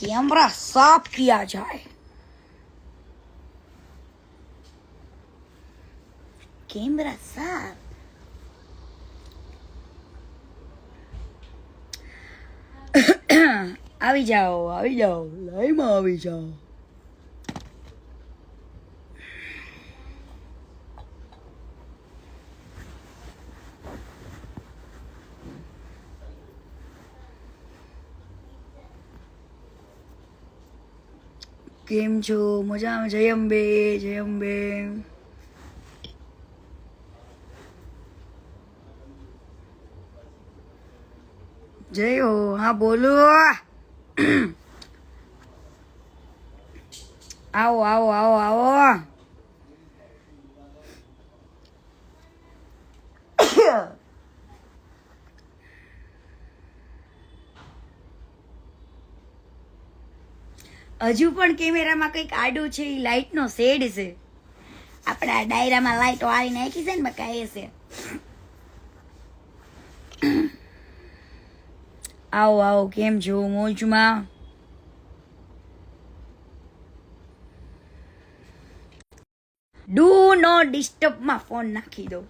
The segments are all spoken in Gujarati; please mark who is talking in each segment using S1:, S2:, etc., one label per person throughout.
S1: कैमरा साफ किया जाए कैमरा साफ આવી જાઓ આવી જાઓ લાઈમાં આવી જાઓ કેમ છો મજામાં જય અંબે જય અંબે જય હો હા બોલો આવો આવો આવો આવો હજુ પણ કેમેરામાં કંઈક આડું છે એ લાઇટનો શેડ છે. આપણા ડાયરામાં લાઇટો વાળી નાખી છે ને બકા, એ છે. આવો આવો, કેમ છો? મોજમાં? ડુ નો ડિસ્ટર્બમાં ફોન નાખી દો.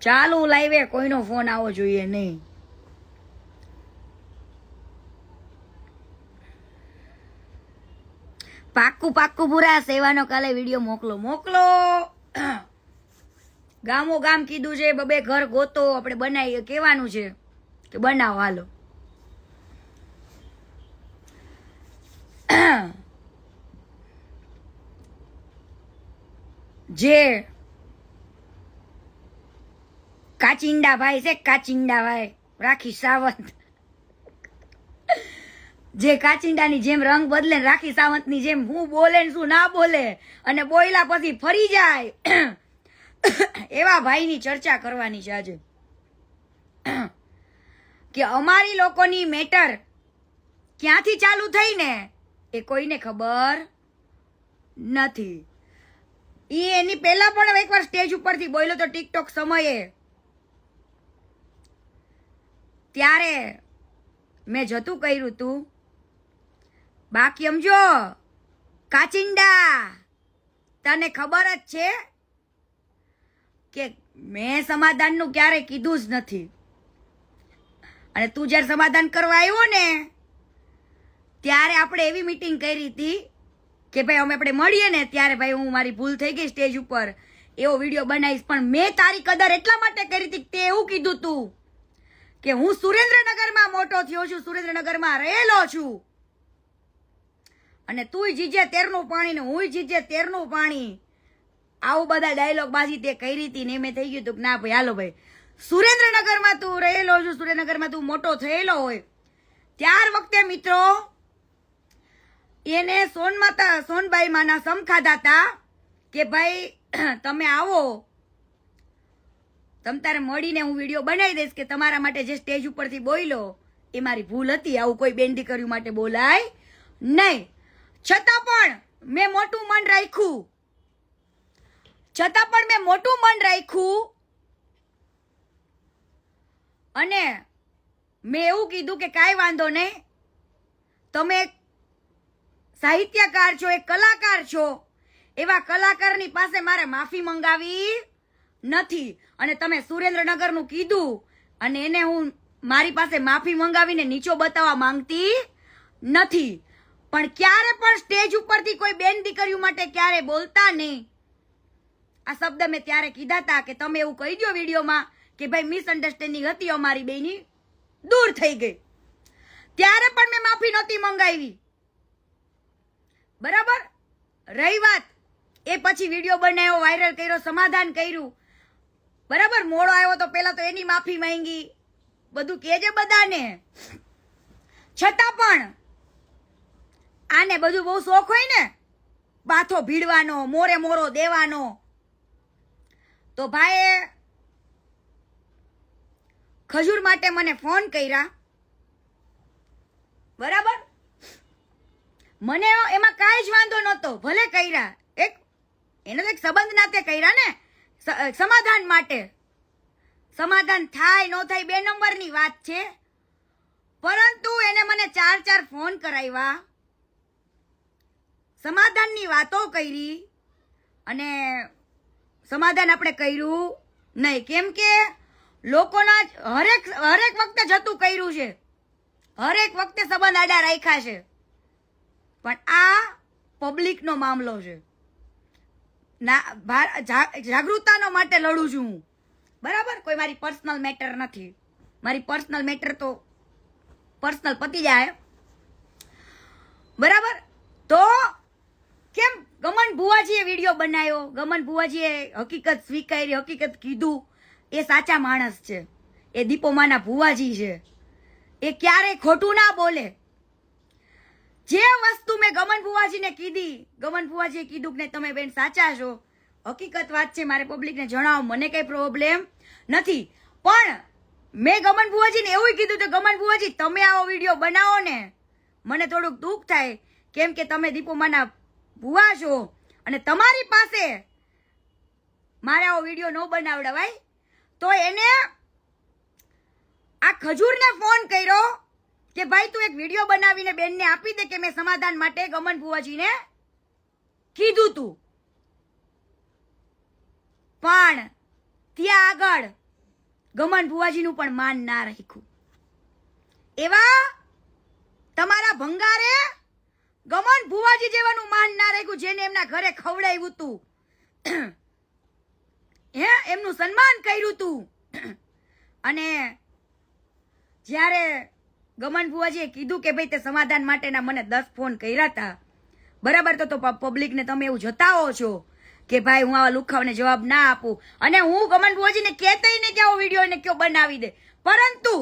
S1: ચાલુ લાઈવે કોઈનો ફોન આવવો જોઈએ નહીં. પાક્કું પાક્કું પૂરા સેવાનો કાલે વીડિયો મોકલો મોકલો. ગામો ગામ કીધું છે, બબે ઘર ગોતો, આપણે બનાવીએ. કહેવાનું છે કે બનાવો, હાલો. જે કાચિંડા ભાઈ છે કાચિંડા ભાઈ રાખી સાવંત. જે કાચિંડાની જેમ રંગ બદલે રાખી સાવંતની જેમ હું બોલે ને શું ના બોલે અને બોયલા પછી ફરી જાય. એવા ભાઈની ચર્ચા કરવાની છે આજે. કે અમારી લોકોની મેટર ક્યાંથી ચાલુ થઈ ને એ કોઈને ખબર નથી. એ એની પહેલા પણ એકવાર સ્ટેજ ઉપરથી બોલ્યો તો ટિકટોક સમયે. ત્યારે મેં જતું કર્યું તું બાકી સમજો કાચિંડા. તને ખબર જ છે કે મેં સમાધાનનું ક્યારે કીધું જ નથી. અને તું જ્યારે સમાધાન કરવા આવ્યો ને, ત્યારે આપણે એવી મીટિંગ કરી હતી કે ભાઈ અમે આપણે મળીએ ને, ત્યારે ભાઈ હું મારી ભૂલ થઈ ગઈ સ્ટેજ ઉપર. એવો વીડિયો બનાવીશ. પણ મેં તારી કદર એટલા માટે કરી હતી તે એવું કીધું તું કે હું સુરેન્દ્રનગરમાં મોટો થયો છું, સુરેન્દ્રનગરમાં રહેલો છું. અને તુંય જીજે તેરનું પાણી ને હુંય જીજે તેરનું પાણી. આવું બધા ડાયલોગ બાજી તે કરી હતી ને મેં થઈ ગયું તું કે ના ભાઈ, હાલો ભાઈ. સુરેન્દ્રનગરમાં તું રહેલો છું, સુરેન્દ્રનગરમાં તું મોટો થયેલો હોય. ત્યાર વખતે મિત્રો, એને સોનમાતા સોનબાઈ માના સમખાધા હતા કે ભાઈ, તમે આવો. તમ તારે મળીને હું વીડિયો બનાવી દઈશ કે તમારા માટે જે સ્ટેજ ઉપરથી બોલ્યો એ મારી ભૂલ હતી, આવું કોઈ બેન દીકરીઓ માટે બોલાય નહીં. છતાં પણ મેં મોટું મન રાખ્યું. છતાં પણ મેં મોટું મન રાખ્યું. અને મેં એવું કીધું કે કાંઈ વાંધો નહીં. તમે સાહિત્યકાર છો, એક કલાકાર છો. એવા કલાકારની પાસે મારે માફી મંગાવી નથી. અને તમે સુરેન્દ્રનગરનું કીધું. અને એને હું મારી પાસે માફી મંગાવીને નીચો બતાવવા માંગતી નથી. પણ ક્યારે પણ સ્ટેજ ઉપરથી કોઈ બેન દીકરીઓ માટે ક્યારે બોલતા નહીં. આ શબ્દ મેં ત્યારે કીધા હતા કે તમે એવું કહી દો વિડીયોમાં કે ભાઈ મિસઅન્ડરસ્ટેન્ડિંગ હતી અમારી બેની, દૂર થઈ ગઈ. ત્યારે પણ મેં માફી નહોતી મંગાવી. બરાબર? રહી વાત. એ પછી વીડિયો બનાવ્યો વાયરલ કર્યો, સમાધાન કર્યું. બરાબર? મોડો આવ્યો તો પેલા તો એની માફી માંગી. બધું કેજે બધાને. છતાં પણ આને બધું બહુ શોખ હોય ને, બાથો ભીડવાનો, મોરે મોરો દેવાનો. તો ભાઈએ ખજૂર માટે મને ફોન કર્યા. બરાબર? મને એમાં કાંઈ જ વાંધો નહોતો, ભલે કર્યા. એક, એનો તો એક સંબંધ નાતે કર્યા ને સમાધાન માટે. સમાધાન થાય, ન થાય બે નંબરની વાત છે. પરંતુ એને મને ચાર ચાર ફોન કરાવ્યા. સમાધાનની વાતો કરી અને સમાધાન આપણે કર્યું નહીં. કેમ કે લોકોના હરેક હરેક વખતે જતું કર્યું છે. હરેક વખતે સંબંધ આડા રાખ્યા છે. પણ આ પબ્લિકનો મામલો છે. ના જાગૃતતાનો માટે લડું છું હું. બરાબર? કોઈ મારી પર્સનલ મેટર નથી. મારી પર્સનલ મેટર તો પર્સનલ પતી જાય. બરાબર? તો કેમ? ગમન ભુવાજીએ વીડિયો બનાવ્યો. ગમન ભુવાજીએ હકીકત સ્વીકારી, હકીકત કીધું. એ સાચા માણસ છે. એ દીપોમાના ભુવાજી છે. એ ક્યારેય ખોટું ના બોલે. જે વસ્તુ મેં ગમન ભુવાજીને કીધી, ગમન ભુવાજીએ કીધું કે તમે બેન સાચા છો. હકીકત વાત છે, મારે પબ્લિકને જણાવો, મને કઈ પ્રોબ્લેમ નથી. પણ મેં ગમન ભુવાજીને એવું કીધું તો ગમન ભુવાજી, તમે આવો વીડિયો બનાવો ને. મને થોડુંક દુઃખ થાય. કેમ કે તમે દીપોમાના ભુવા છો. અને તમારી પાસે મારે આવો વીડિયો ન બનાવડાવાય. તો એને આ ખજૂરને ફોન કર્યો કે ભાઈ તું એક વીડિયો બનાવીને બેનને આપી દે કે મેં સમાધાન માટે ગમન ભુવાજીને કીધું તું. પણ ત્યાં આગળ ગમન ભુવાજીનું પણ માન ના રાખ્યું. એવા તમારા ભંગારે ગમન ભુવાજી જેવાનું માન ના રાખ્યું, જેને એમના ઘરે ખવડાવ્યું તું. હે, એમનું સન્માન કર્યું તું. અને જ્યારે ગમન ભુવાજીએ કીધું કે ભાઈ તે સમાધાન માટેના મને દસ ફોન કર્યા હતા બરાબર તો તો પબ્લિકને તમે એવું જતાવો છો કે ભાઈ હું આવા લુખાવને જવાબ ના આપું. અને હું ગમન ભુવાજીને કહેતા ને કે આવો વીડિયો એને કયો બનાવી દે. પરંતુ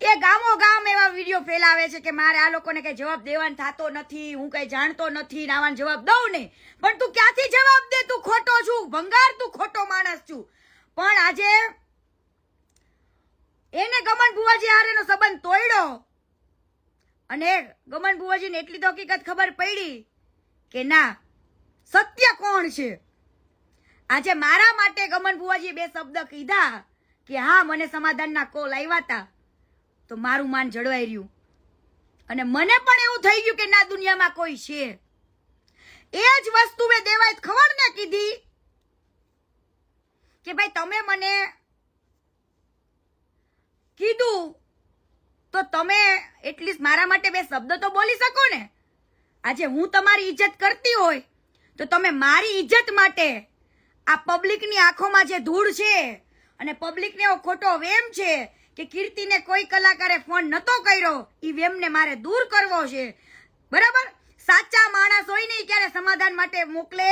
S1: એ ગામો ગામ એવા વીડિયો ફેલાવે છે કે મારે આ લોકોને કઈ જવાબ દેવાનો થતો નથી, હું કઈ જાણતો નથી નાવાનો જવાબ દઉં ને પણ તું ક્યાંથી જવાબ દે? તું ખોટો છું. ભંગાર તું ખોટો માણસ છું. પણ આજે એને ગમન ભુવાજી હારેનો સંબંધ તોડ્યો. અને ગમન ભુવાજીને એટલી તો હકીકત ખબર પડી કે ના, સત્ય કોણ છે? આજે મારા માટે ગમન ભુવાજીએ બે શબ્દ કીધા કે હા, મને સમાધાનના કોલ આવ્યા હતા તો મારું માન જળવાઈ રહ્યું. અને મને પણ એવું થઈ ગયું કે ના, દુનિયામાં કોઈ છે. એ જ વસ્તુ મેં દેવાય ખબર ને કીધી કે ભાઈ, તમે મને કીધું તો તમે એટલીસ્ટ મારા માટે બે શબ્દ તો બોલી શકો ને. આજે હું તમારી ઇજ્જત કરતી હોય તો તમે મારી ઇજ્જત માટે આ પબ્લિકની આંખોમાં જે ધૂળ છે અને પબ્લિકને એવો ખોટો વેમ છે કે કીર્તિને કોઈ કલાકારે ફોન નતો કર્યો એ વેમને મારે દૂર કરવો છે. બરાબર? સાચા માણસ હોય ને ક્યારે સમાધાન માટે મોકલે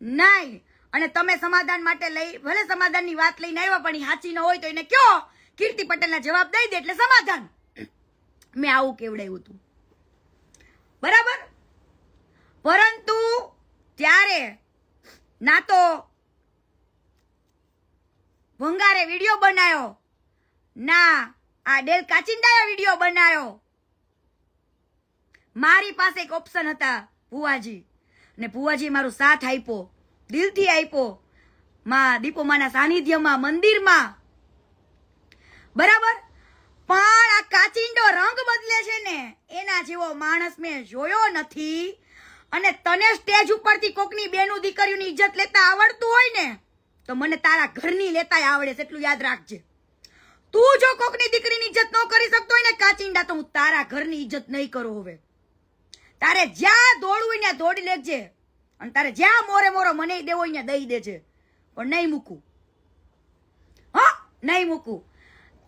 S1: નહીં. અને તમે સમાધાન માટે લઈ, ભલે સમાધાનની વાત લઈને આવ્યા પણ એ સાચી ન હોય તો એને કયો? કીર્તિ પટેલના જવાબ દઈ દે એટલે સમાધાન. મેં આવું કેવડાવ્યું હતું. બરાબર? પરંતુ ત્યારે ના તો ભંગારે વીડિયો બનાવ્યો ના, આ ડેલ કાચિંડાએ વીડિયો બનાવ્યો મારી પાસે એક ઓપ્શન હતા, ભુવાજી. ને ભુવાજી મારો સાથ આપ્યો, દિલથી આપ્યો, માં દીપોમાના સાનિધ્યમાં, મંદિરમાં. બરાબર? પણ આ કાચિંડો રંગ બદલે છે ને, એના જેવો માણસ મેં જોયો નથી. અને તને સ્ટેજ ઉપરથી કોકની બેનું દીકરીઓની ઇજ્જત લેતા આવડતું હોય ને, તો મને તારા ઘરની લેતાય આવડે છે, એટલું યાદ રાખજે. તું જો કોકની દીકરીની ઇજ્જત ન કરી શકતો હોય ને કાચિંડા, તો હું તારા ઘરની ઇજ્જત નહીં કરું હવે. તારે જ્યાં દોડવું હોય ત્યાં દોડી લેજે. અને તારે જ્યાં મોરે મોરો મને દેવો હોય ત્યાં દઈ દેજે. પણ નહીં મૂકું. હા? નહીં મૂકું.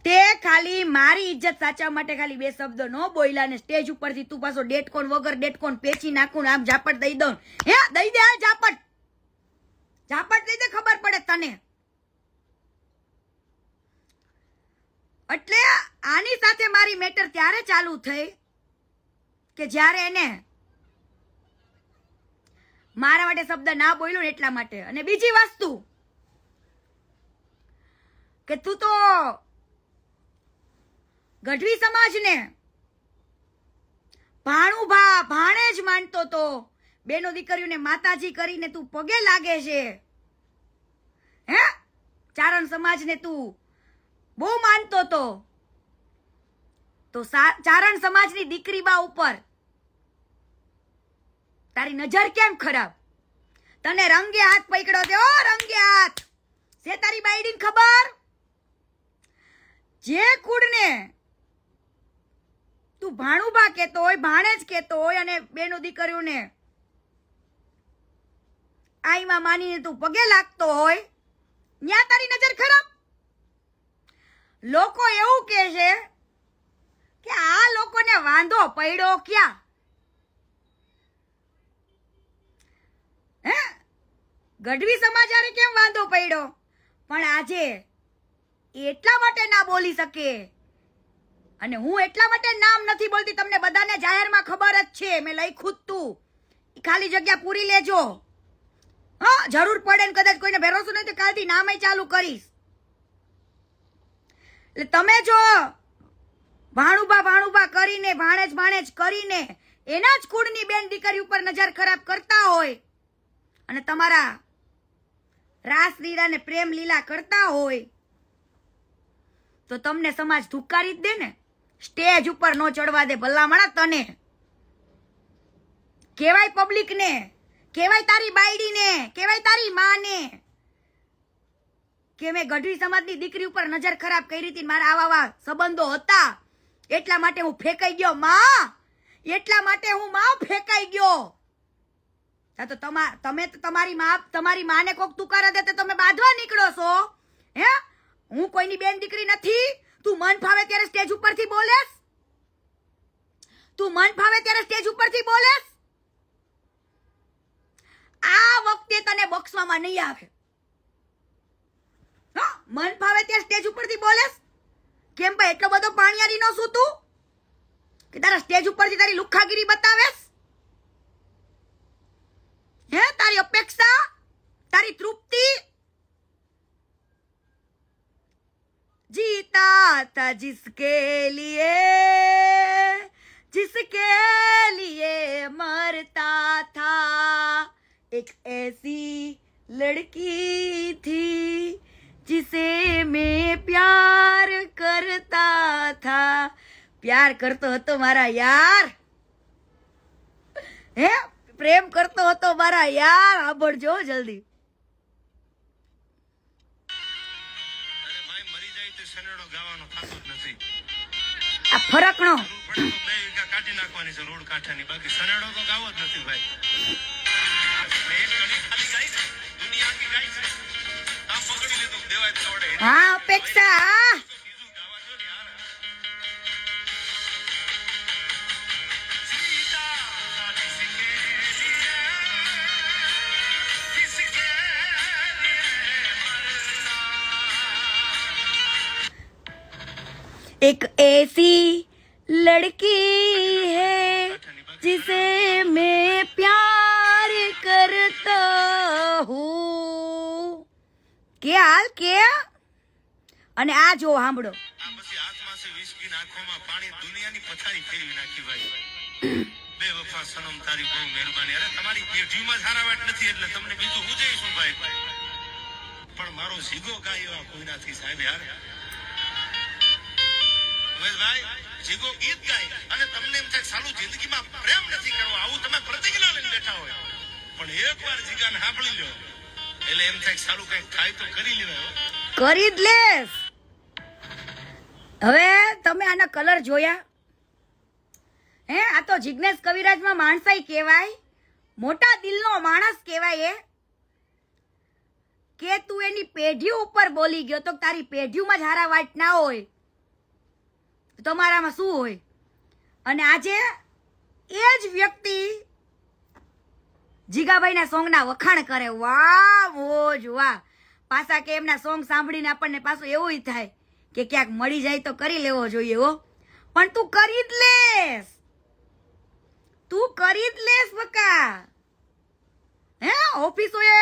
S1: તે ખાલી મારી ઇજ્જત સાચવવા માટે ખાલી બે શબ્દ ન બોલ્યા ને સ્ટેજ ઉપરથી તું પાછો ડેટકોન વગર ડેટકોન પેચી નાખું ને આમ ઝાપટ દઈ દઉં. હે? દઈ દે આ ઝાપટ. ઝાપટ દઈ દે ખબર પડે તને. એટલે આની સાથે મારી મેટર ત્યારે ચાલુ થઈ કે જ્યારે એને મારા માટે શબ્દ ના બોલ્યો ને એટલા માટે. અને બીજી વસ્તુ કે તું તો ગઢવી સમાજને ભાણું ભા, ભાણે જ માનતો તો. બેનો દીકરીઓને માતાજી કરીને તું પગે લાગે છે. હે? ચારણ સમાજને તું બહુ માનતો તો. તો ચારણ સમાજની દીકરી બા ઉપર તારી નજર કેમ ખરાબ? તને રંગે હાથ પકડ્યો છે ઓ રંગે હાથ! છે તારી બાયડીને ખબર? જે કુડને તું ભાણુભા કેતો હોય, ભાણે જ કેતો હોય અને બેનો દીકરીઓને આઈમાં માનીને તું પગે લાગતો હોય, ન્યા તારી નજર ખરાબ? લોકો એવું કહે છે કે આ લોકોને વાંધો પડ્યો ક્યાં? હે? ગઢવી સમાચારે કેમ વાંધો પડ્યો? પણ આજે એટલા માટે ના બોલી શકે. અને હું એટલા માટે નામ નથી બોલતી, તમને બધાને જાહેરમાં ખબર જ છે, મેં લખ્યું જ તું. ખાલી જગ્યા પૂરી લેજો. હા, જરૂર પડે ને કદાચ કોઈને ભેરોસો નહીં તો કાલથી નામે ચાલુ કરીશ. એટલે તમે જો ભાણુબા ભાણુબા કરીને, ભાણેજ ભાણેજ કરીને એના જ કુળની બેન દીકરી ઉપર નજર ખરાબ કરતા હોય અને તમારા રાસ લીલા ને પ્રેમ લીલા કરતા હોય, તો તમને સમાજ ધુકારી જ દે ને. સ્ટેજ ઉપર નો ચડવા દે ભલામણા તને. કેવાય પબ્લિક ને કેવાય તારી બાયડી ને કેવાય તારી માને. કે મેં ગઢવી સમાજની દીકરી ઉપર નજર ખરાબ કરી હતી મારા આવા આવા સંબંધો હતા. એટલા માટે હું ફેંકાઈ ગયો, માં. એટલા માટે હું, માં, ફેંકાઈ ગયો. તો તમા તો તમારી માં, તમારી માને કોક તુકારા દે તો તમે બાંધવા નીકળો છો. હે? હું કોઈની બેન દીકરી નથી. તું મન ફાવે ત્યારે સ્ટેજ ઉપરથી બોલેસ તું મન ફાવે ત્યારે સ્ટેજ ઉપરથી બોલેસ આ વખતે તને બક્ષવામાં નહીં આવે. મન ફાવે ત્યાં સ્ટેજ ઉપરથી બોલેસ કેમ ભાઈ, એટલો બધો પાણીયારી નો શું તું? કે તારા સ્ટેજ ઉપરથી તારી લુખાગીરી બતાવેસ હે, તારી અપેક્ષા? તારી તૃપ્તિ? જીતા તા જિસકે લીએ જિસકે લીએ મરતા થા. એક એસી લડકી થી जिसे मैं प्यार करता था प्यार કરતો હતો મારા યાર હે પ્રેમ કરતો હતો મારા યાર સાંભળજો જલ્દી
S2: અરે ભાઈ મરી જાય તો સનેડો ગાવાનો થતો જ નથી
S1: આ ફરકનો
S2: જરૂર પડે તો બે વીઘા કાઢી નાખવાની છે રોડ કાંઠાની બાકી સનેડો તો ગાવો જ નથી ભાઈ મેં એક કડી ખાલી ગાઈ છે દુનિયા
S1: હા અપેક્ષા હા
S2: બીજું ગાવા દો ને યાર જીતા था जिसके लिए, जिसके लिए मरना।
S1: एक ऐसी लड़की है जिसे मैं કે? અને આ જો સાંભળો.
S2: પાણી નથી મારો જીગો ગાય એવા કોઈનાથી સાહેબ, યાર. ઉમેશભાઈ જીગો ગીત ગાય. અને તમને એમ થાય સાલું જિંદગીમાં પ્રેમ નથી કરવો. આવું તમે પ્રતિજ્ઞા લઈને બેઠા હોય. પણ એકવાર જીગાને સાંભળી લ્યો એટલે એમ થાય સારું કંઈક થાય તો કરી લેવાય
S1: કરી જ હવે તમે આના કલર જોયા? હે, આ તો જિજ્ઞેશ કવિરાજમાં માણસાઈ કહેવાય. મોટા દિલનો માણસ કહેવાય એ. કે તું એની પેઢી ઉપર બોલી ગયો તો તારી પેઢીમાં જ હારા વાટ ના હોય. તમારામાં શું હોય? અને આજે એ જ વ્યક્તિ જીગાભાઈના સોંગના વખાણ કરે. વાહ મોજ પાછા કે એમના સોંગ સાંભળીને આપણને પાછું એવું થાય કે ક્યાંક મળી જાય તો કરી લેવો જોઈએ હો. પણ તું કરી જ લેસ તું કરી જ લેસ બકા. હે, ઓફિસોએ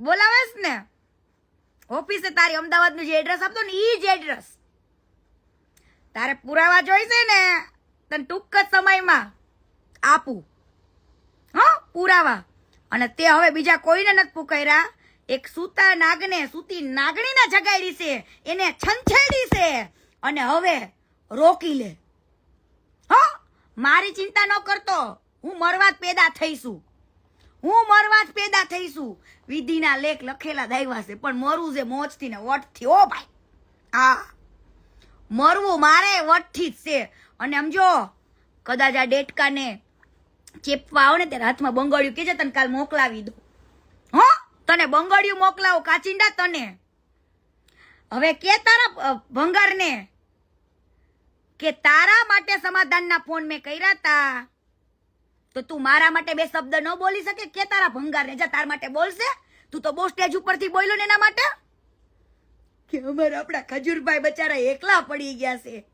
S1: બોલાવેસ ને. ઓફિસે તારી અમદાવાદનું જે એડ્રેસ આપતો ને ઈ જ એડ્રેસ તારે પુરાવા જોઈશે ને તને ટૂંક જ સમયમાં આપું. હા, પુરાવા. અને તે હવે બીજા કોઈને નથી પુકાર્યા. એક સૂતા નાગને સૂતી નાગણીને જગાડી છે. એને છંછેડી છે. અને હવે રોકી લે. હા, મારી ચિંતા ન કરતો. હું મરવા જ પેદા થઈશું. હું મરવા જ પેદા થઈશું. વિધિના લેખ લખેલા દાયવા છે, પણ મરવું છે મોજથી ને વટથી. ઓ ભાઈ. હા. મરવું મારે વટથી જ છે. અને સમજો, કદાચ આ ડેટકાને ચેપવા આવો ને ત્યારે હાથમાં બંગડિયું કેજે તને કાલ મોકલાવી દો હો? તને બંગડિયું મોકલાવો, કાચિંડા તને. હવે કે તારા ભંગારને? કે તારા માટે સમાધાનના ફોન મેં કર્યા હતા તો તું મારા માટે બે શબ્દ ન બોલી શકે, કે તારા ભંગારને? જા, તાર માટે બોલશે. તું તો બહુ સ્ટેજ ઉપરથી બોલ્યો ને એના માટે. કે અમારા આપણા ખજૂરભાઈ બચારા એકલા પડી ગયા છે.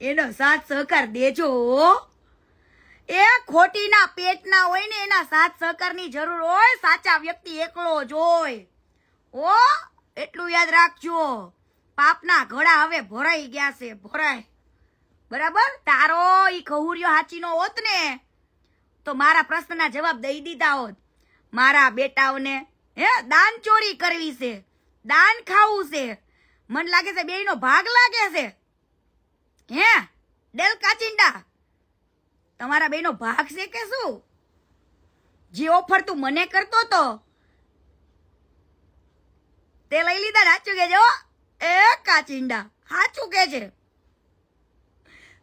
S1: એનો સાથ સહકાર દેજો. એ ખોટીના પેટના હોય ને એના સાથ સહકારની જરૂર હોય, સાચા વ્યક્તિ એકલો જ હોય. ઓ એટલું યાદ રાખજો. પાપના ઘડા હવે ભરાઈ ગયા છે, ભરાય. બરાબર? તારો ઈ ખહુરિયો હાચીનો હોત ને, તો મારા પ્રશ્નના જવાબ દઈ દીધા હોત. મારા બેટાઓને, હે, દાન ચોરી કરવી છે, દાન ખાવું છે. મન લાગે છે બેયનો ભાગ લાગે છે. હે, ડેલ કાચિંડા. તમારા બેનો ભાગ છે કે શું? જે ઓફર તું મને કરતો તો? તે લઈ લીધા સાચું કે છે હો? એ કાચિંડા, સાચું કે છે?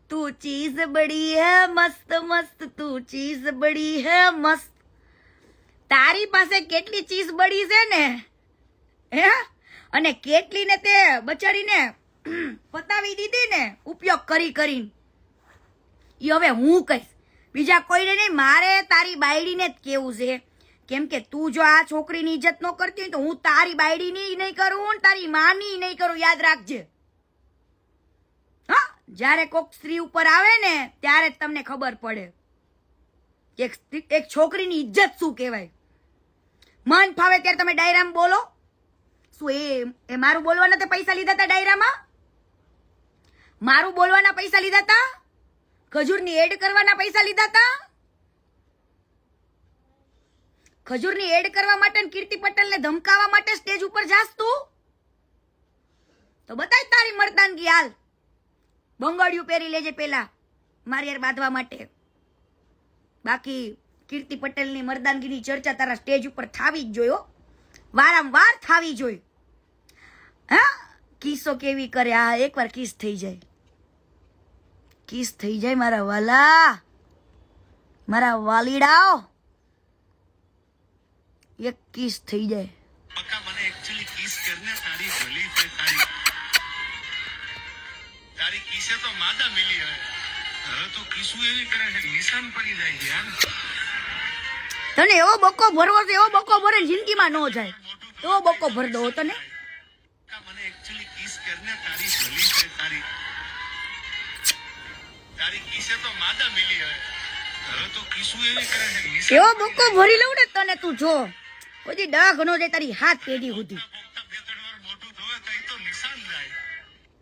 S1: તું ચીઝ બડી હે મસ્ત મસ્ત, તું ચીઝ બડી હે મસ્ત. તારી પાસે કેટલી ચીઝ બળી છે ને? હે? અને કેટલી ને તે બચારીને પતાવી દીધી ને? ઉપયોગ કરી, કરીને. ઈ હવે હું કહીશ. બીજા કોઈને નહીં, મારે તારી બાયડીને જ કેવું છે. કેમ કે તું જો આ છોકરીની ઇજ્જત ન કરતી હોય તો હું તારી બાયડીની નહીં કરું તારી માની નહીં કરું, યાદ રાખજે. હા, જ્યારે કોક સ્ત્રી ઉપર આવે ને, ત્યારે જ તમને ખબર પડે. કે એક છોકરીની ઇજ્જત શું કહેવાય? મન ફાવે ત્યારે તમે ડાયરામાં બોલો. શું એ એ મારું બોલવાના તે પૈસા લીધા હતા ડાયરામાં? મારું બોલવાના પૈસા લીધા હતા ખજૂરની એડ કરવાના પૈસા લીધા હતા ખજૂરની એડ કરવા માટે કીર્તિ પટેલને ધમકાવવા માટે સ્ટેજ ઉપર જાસ તું? તો બતાય તારી મર્દાનગી હાલ. બંગડિયું પહેરી લેજે પેલા મારી યાર બાંધવા માટે. બાકી કીર્તિ પટેલની મર્દાનગીની ચર્ચા તારા સ્ટેજ ઉપર થાવી જ જોયો વારંવાર થાવી જોઈ. હા? કિસ્સો કેવી કરે? આ એકવાર કિસ થઈ જાય. કિસ થઈ જાય મારા વાલા? મારા વાલીડાઓ? એક કિસ થઈ જાય.
S2: બકા મને એકચ્યુઅલી કિસ કરને તારી ભલી છે તારી તારી કિસે તો માદા મિલી હવે હવે તો કિસુ એવી કરે છે નિશાન પડી જાય યાર.
S1: તને એવો બક્કો ભરવો છે એવો બક્કો ભરે જિંદગીમાં ન જાય. એવો બક્કો ભર દો તને.
S2: તો માદા મિલી હવે હવે તો કિસુ એવી કરે છે
S1: એવો બક્કો ભરી લઉં ને તને તું જો. કોઈ ડાઘ નો જે તારી હાથ પેઢી સુધી.